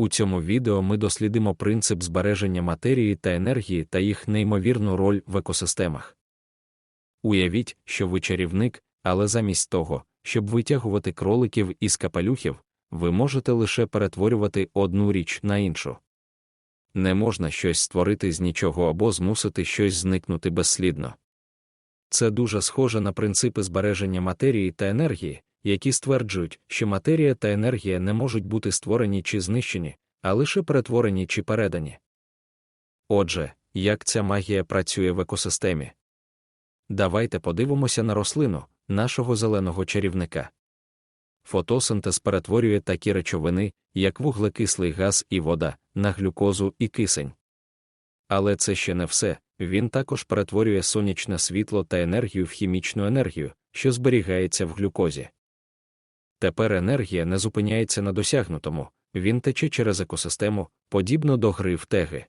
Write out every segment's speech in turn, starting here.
У цьому відео ми дослідимо принцип збереження матерії та енергії та їх неймовірну роль в екосистемах. Уявіть, що ви чарівник, але замість того, щоб витягувати кроликів із капелюхів, ви можете лише перетворювати одну річ на іншу. Не можна щось створити з нічого або змусити щось зникнути безслідно. Це дуже схоже на принципи збереження матерії та енергії, які стверджують, що матерія та енергія не можуть бути створені чи знищені, а лише перетворені чи передані. Отже, як ця магія працює в екосистемі? Давайте подивимося на рослину, нашого зеленого чарівника. Фотосинтез перетворює такі речовини, як вуглекислий газ і вода, на глюкозу і кисень. Але це ще не все, він також перетворює сонячне світло та енергію в хімічну енергію, що зберігається в глюкозі. Тепер енергія не зупиняється на досягнутому, він тече через екосистему, подібно до гри в теги.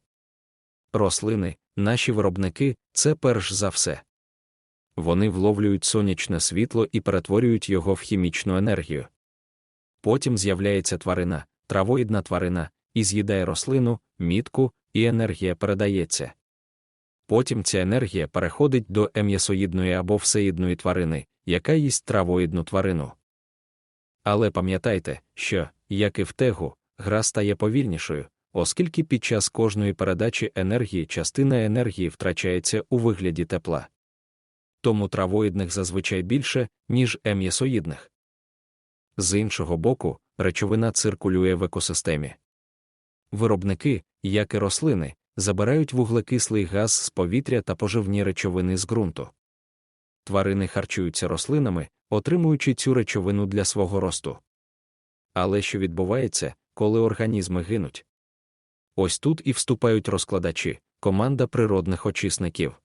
Рослини, наші виробники це перш за все. Вони вловлюють сонячне світло і перетворюють його в хімічну енергію. Потім з'являється тварина, травоїдна тварина, і з'їдає рослину, мітку, і енергія передається. Потім ця енергія переходить до ем'ясоїдної або всеїдної тварини, яка їсть травоїдну тварину. Але пам'ятайте, що, як і в тегу, гра стає повільнішою, оскільки під час кожної передачі енергії частина енергії втрачається у вигляді тепла. Тому травоїдних зазвичай більше, ніж ем'ясоїдних. З іншого боку, речовина циркулює в екосистемі. Виробники, як і рослини, забирають вуглекислий газ з повітря та поживні речовини з ґрунту. Тварини харчуються рослинами, отримуючи цю речовину для свого росту. Але що відбувається, коли організми гинуть? Ось тут і вступають розкладачі, команда природних очисників.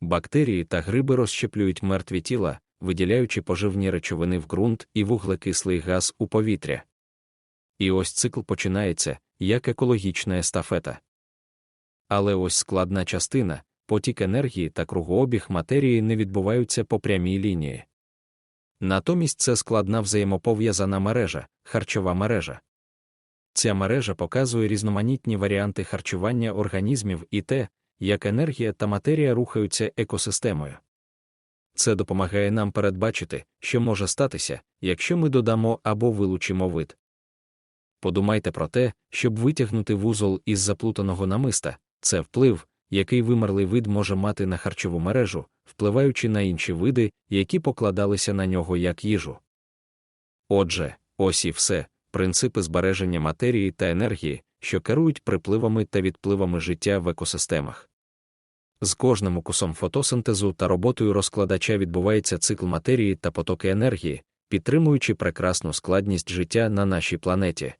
Бактерії та гриби розщеплюють мертві тіла, виділяючи поживні речовини в ґрунт і вуглекислий газ у повітря. І ось цикл починається, як екологічна естафета. Але ось складна частина, потік енергії та кругообіг матерії не відбуваються по прямій лінії. Натомість це складна взаємопов'язана мережа, харчова мережа. Ця мережа показує різноманітні варіанти харчування організмів і те, як енергія та матерія рухаються екосистемою. Це допомагає нам передбачити, що може статися, якщо ми додамо або вилучимо вид. Подумайте про те, щоб витягнути вузол із заплутаного намиста, це вплив, який вимерлий вид може мати на харчову мережу, впливаючи на інші види, які покладалися на нього як їжу. Отже, ось і все, принципи збереження матерії та енергії, що керують припливами та відпливами життя в екосистемах. З кожним укусом фотосинтезу та роботою розкладача відбувається цикл матерії та потоки енергії, підтримуючи прекрасну складність життя на нашій планеті.